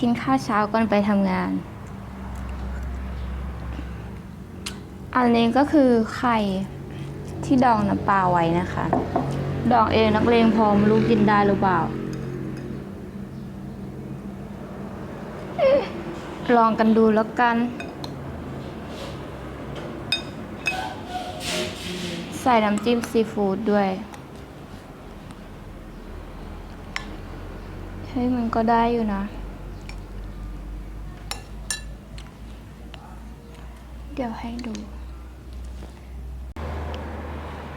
กินข้าวเช้าก่อนไปทำงาน อันนี้ก็คือไข่ที่ดองน้ำปลาไว้นะคะ ดองเองนักเลงพร้อมรู้กินได้หรือเปล่า ลองกันดูแล้วกัน ใส่น้ำจิ้มซีฟู้ดด้วยเฮ้ยมันก็ได้อยู่นะ เดี๋ยวให้ดู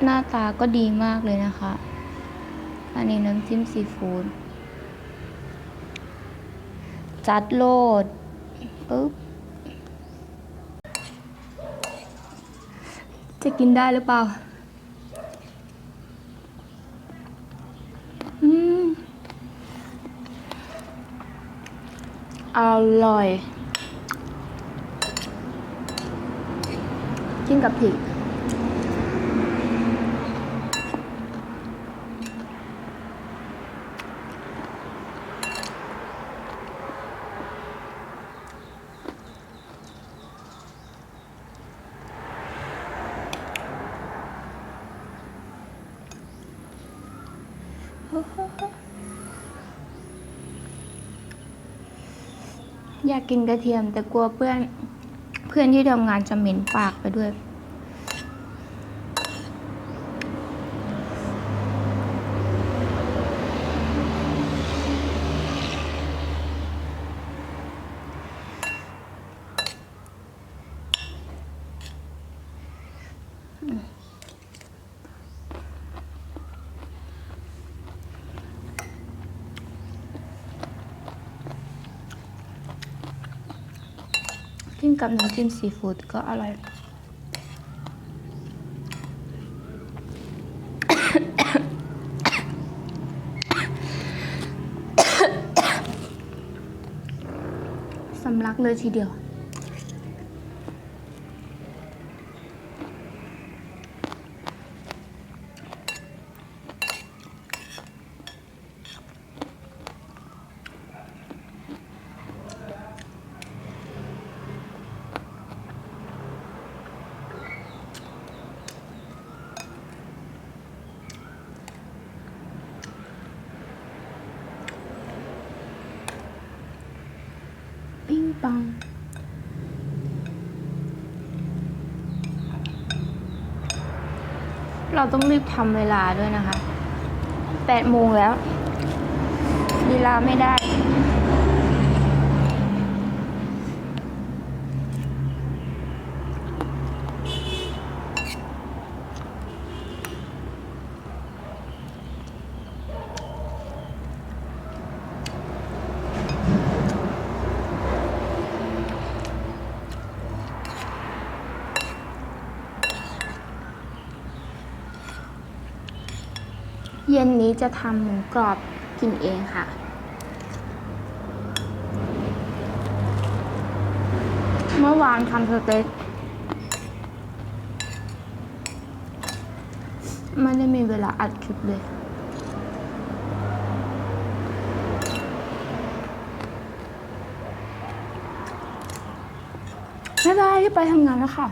หน้าตาก็ดีมากเลยนะคะ อันนี้น้ำจิ้มซีฟู้ดจัดโลดปึ๊บจะกินได้หรือเปล่า อืม อร่อย กินกับพริกอยากกินกระเทียมแต่กลัวเพื่อน เพื่อนที่ทำงานจะเหม็นปากไปด้วย กินกับน้ำจิ้มซีฟู้ดก็อร่อย สำลักเลยทีเดียว ปังเราต้องรีบทำเวลาด้วยนะคะแปดโมงแล้วเวลาไม่ได้ เย็นนี้จะทำหมูกรอบกินเองค่ะ เมื่อวานทำสเต็กไม่ได้มีเวลาอัดคลิปเลย บ๊ายบายที่ไปทำงานแล้วค่ะ